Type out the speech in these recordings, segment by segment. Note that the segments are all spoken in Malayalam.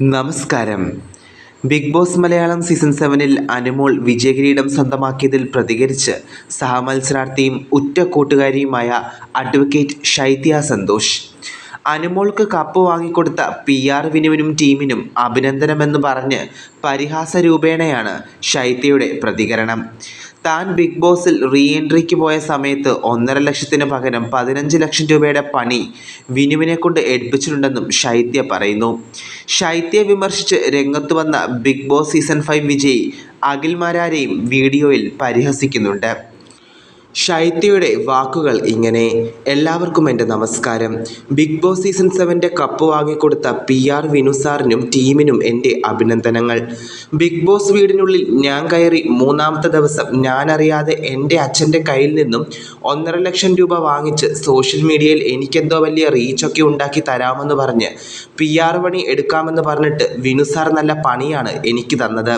നമസ്കാരം. ബിഗ് ബോസ് മലയാളം സീസൺ സെവനിൽ അനുമോൾ വിജയകിരീടം സ്വന്തമാക്കിയതിൽ പ്രതികരിച്ച് സഹമത്സരാർത്ഥിയും ഉറ്റ കൂട്ടുകാരിയുമായ അഡ്വക്കേറ്റ് ഷൈത്യ സന്തോഷ്. അനുമോൾക്ക് കപ്പ് വാങ്ങിക്കൊടുത്ത പി ആർ വിനുവിനും ടീമിനും അഭിനന്ദനമെന്ന് പറഞ്ഞ് പരിഹാസ രൂപേണയാണ് ഷൈത്യയുടെ പ്രതികരണം. താൻ ബിഗ് ബോസിൽ റീ എൻട്രിക്ക് പോയ സമയത്ത് ഒന്നര ലക്ഷത്തിന് പകരം പതിനഞ്ച് ലക്ഷം രൂപയുടെ പണി വിനുവിനെ കൊണ്ട് എടുപ്പിച്ചിട്ടുണ്ടെന്നും ശൈത്യ പറയുന്നു. ശൈത്യ വിമർശിച്ച് രംഗത്ത് വന്ന ബിഗ് ബോസ് സീസൺ ഫൈവ് വിജയി അഖിൽമാരാരെയും വീഡിയോയിൽ പരിഹസിക്കുന്നുണ്ട്. ശൈത്യയുടെ വാക്കുകൾ ഇങ്ങനെ. എല്ലാവർക്കും എന്റെ നമസ്കാരം. ബിഗ് ബോസ് സീസൺ സെവന്റെ കപ്പ് വാങ്ങിക്കൊടുത്ത പി ആർ വിനു സാറിനും ടീമിനും എന്റെ അഭിനന്ദനങ്ങൾ. ബിഗ് ബോസ് വീടിനുള്ളിൽ ഞാൻ കയറി മൂന്നാമത്തെ ദിവസം ഞാനറിയാതെ എന്റെ അച്ഛന്റെ കയ്യിൽ നിന്നും ഒന്നര ലക്ഷം രൂപ വാങ്ങിച്ച് സോഷ്യൽ മീഡിയയിൽ എനിക്കെന്തോ വലിയ റീച്ചൊക്കെ ഉണ്ടാക്കി തരാമെന്ന് പറഞ്ഞ് പി ആർ പണി എടുക്കാമെന്ന് പറഞ്ഞിട്ട് വിനു സാർ നല്ല പണിയാണ് എനിക്ക് തന്നത്.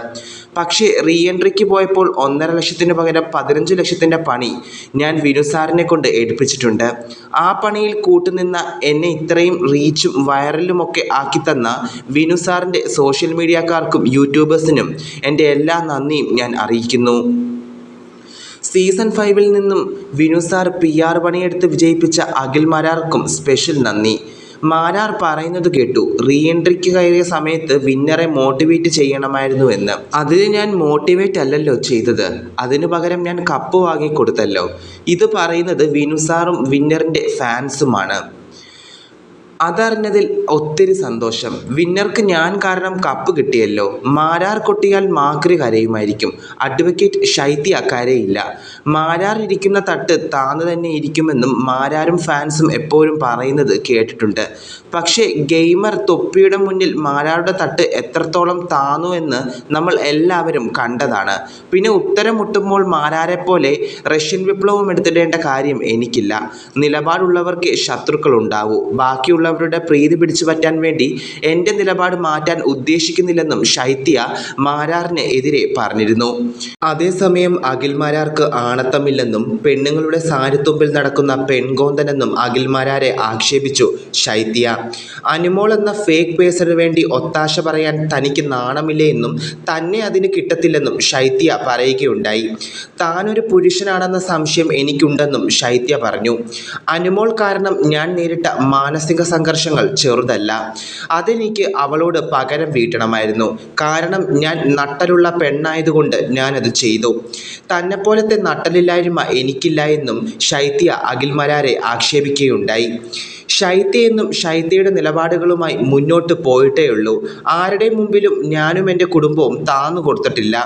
പക്ഷേ റീ എൻട്രിക്ക് പോയപ്പോൾ ഒന്നര ലക്ഷത്തിന് പകരം പതിനഞ്ച് ലക്ഷത്തിന്റെ പണി ഞാൻ വിനു സാറിനെ കൊണ്ട് ഏൽപ്പിച്ചിട്ടുണ്ട്. ആ പണിയിൽ കൂട്ടുനിന്ന എന്നെ ഇത്രയും റീച്ചും വൈറലുമൊക്കെ ആക്കി തന്ന വിനു സാറിന്റെ സോഷ്യൽ മീഡിയക്കാർക്കും യൂട്യൂബേഴ്സിനും എന്റെ എല്ലാ നന്ദിയും ഞാൻ അറിയിക്കുന്നു. സീസൺ ഫൈവിൽ നിന്നും വിനു സാർ പി ആർ പണിയെടുത്ത് വിജയിപ്പിച്ച അഖിൽ മരാർക്കും സ്പെഷ്യൽ നന്ദി. മാരാർ പറയുന്നത് കേട്ടു. റീ എൻട്രിക്ക് കയറിയ സമയത്ത് വിന്നറെ മോട്ടിവേറ്റ് ചെയ്യണമായിരുന്നു എന്ന്. അതിന് ഞാൻ മോട്ടിവേറ്റ് അല്ലല്ലോ ചെയ്തത്. അതിനു പകരം ഞാൻ കപ്പ് വാങ്ങി കൊടുത്തല്ലോ ഇത് പറയുന്നത് വിനു സാറും വിന്നറിന്റെ ഫാൻസുമാണ് അതറിഞ്ഞതിൽ ഒത്തിരി സന്തോഷം. വിന്നർക്ക് ഞാൻ കാരണം കപ്പ് കിട്ടിയല്ലോ. മാരാർ കൊട്ടിയാൽ മാക്രി കരയുമായിരിക്കും. അഡ്വക്കേറ്റ് ശൈത്യ കരയില്ല. മാരാർ ഇരിക്കുന്ന തട്ട് താന്നു തന്നെ ഇരിക്കുമെന്നും മാരാരും ഫാൻസും എപ്പോഴും പറയുന്നത് കേട്ടിട്ടുണ്ട്. പക്ഷേ ഗെയിമർ തൊപ്പിയുടെ മുന്നിൽ മാരാരുടെ തട്ട് എത്രത്തോളം താന്നു എന്ന് നമ്മൾ എല്ലാവരും കണ്ടതാണ്. പിന്നെ ഉത്തരം മുട്ടുമ്പോൾ മാരാരെ പോലെ റഷ്യൻ വിപ്ലവം എടുത്തിടേണ്ട കാര്യം എനിക്കില്ല. നിലപാടുള്ളവർക്ക് ശത്രുക്കൾ ഉണ്ടാവൂ ബാക്കിയുള്ളവരുടെ പ്രീതി പിടിച്ചു പറ്റാൻ വേണ്ടി എന്റെ നിലപാട് മാറ്റാൻ ഉദ്ദേശിക്കുന്നില്ലെന്നും ശൈത്യ മാരാറിന് എതിരെ പറഞ്ഞിരുന്നു. അതേസമയം അഖിൽ മാരാർക്ക് ആണത്തമില്ലെന്നും പെണ്ണുങ്ങളുടെ സാരിത്തുമ്പിൽ നടക്കുന്ന പെൺകോന്തനെന്നും അഖിൽ മാരാരെ ആക്ഷേപിച്ചു ശൈത്യ. അനുമോൾ എന്ന ഫേക്ക് പേഴ്സണിന് വേണ്ടി ഒത്താശ പറയാൻ തനിക്ക് നാണമില്ലേ എന്നും തന്നെ അതിന് കിട്ടത്തില്ലെന്നും ശൈത്യ പറയുകയുണ്ടായി. താനൊരു പുരുഷനാണെന്ന സംശയം എനിക്കുണ്ടെന്നും ശൈത്യ പറഞ്ഞു. അനുമോൾ കാരണം ഞാൻ നേരിട്ട മാനസിക സംഘർഷങ്ങൾ ചെറുതല്ല. അതെനിക്ക് അവളോട് പകരം വീട്ടണമായിരുന്നു. കാരണം ഞാൻ നട്ടലുള്ള പെണ്ണായതുകൊണ്ട് ഞാനത് ചെയ്തു. തന്നെപ്പോലത്തെ നട്ടലില്ലായ്മ എനിക്കില്ല എന്നും ശൈത്യ അഖിൽമരാരെ ആക്ഷേപിക്കുകയുണ്ടായി. ശൈത്യ എന്നും ശൈത്യയുടെ നിലപാടുകളുമായി മുന്നോട്ട് പോയിട്ടേയുള്ളൂ. ആരുടെ മുമ്പിലും ഞാനും എന്റെ കുടുംബവും താന്നു കൊടുത്തിട്ടില്ല.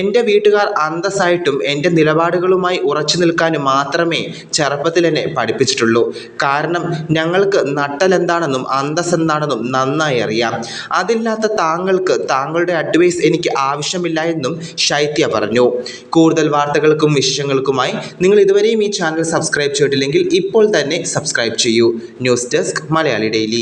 എന്റെ വീട്ടുകാർ അന്തസ്സായിട്ടും എന്റെ നിലപാടുകളുമായി ഉറച്ചു നിൽക്കാനും മാത്രമേ ചെറുപ്പത്തിൽ എന്നെ പഠിപ്പിച്ചിട്ടുള്ളൂ. കാരണം ഞങ്ങൾക്ക് നട്ടൽ എന്താണെന്നും അന്തസ് എന്താണെന്നും നന്നായി അറിയാം. അതില്ലാത്ത താങ്കൾക്ക് താങ്കളുടെ അഡ്വൈസ് എനിക്ക് ആവശ്യമില്ല എന്നും ശൈത്യ പറഞ്ഞു. കൂടുതൽ വാർത്തകൾക്കും വിശേഷങ്ങൾക്കുമായി നിങ്ങൾ ഇതുവരെയും ഈ ചാനൽ സബ്സ്ക്രൈബ് ചെയ്തിട്ടില്ലെങ്കിൽ ഇപ്പോൾ തന്നെ സബ്സ്ക്രൈബ് ചെയ്യൂ. News desk Malayali daily.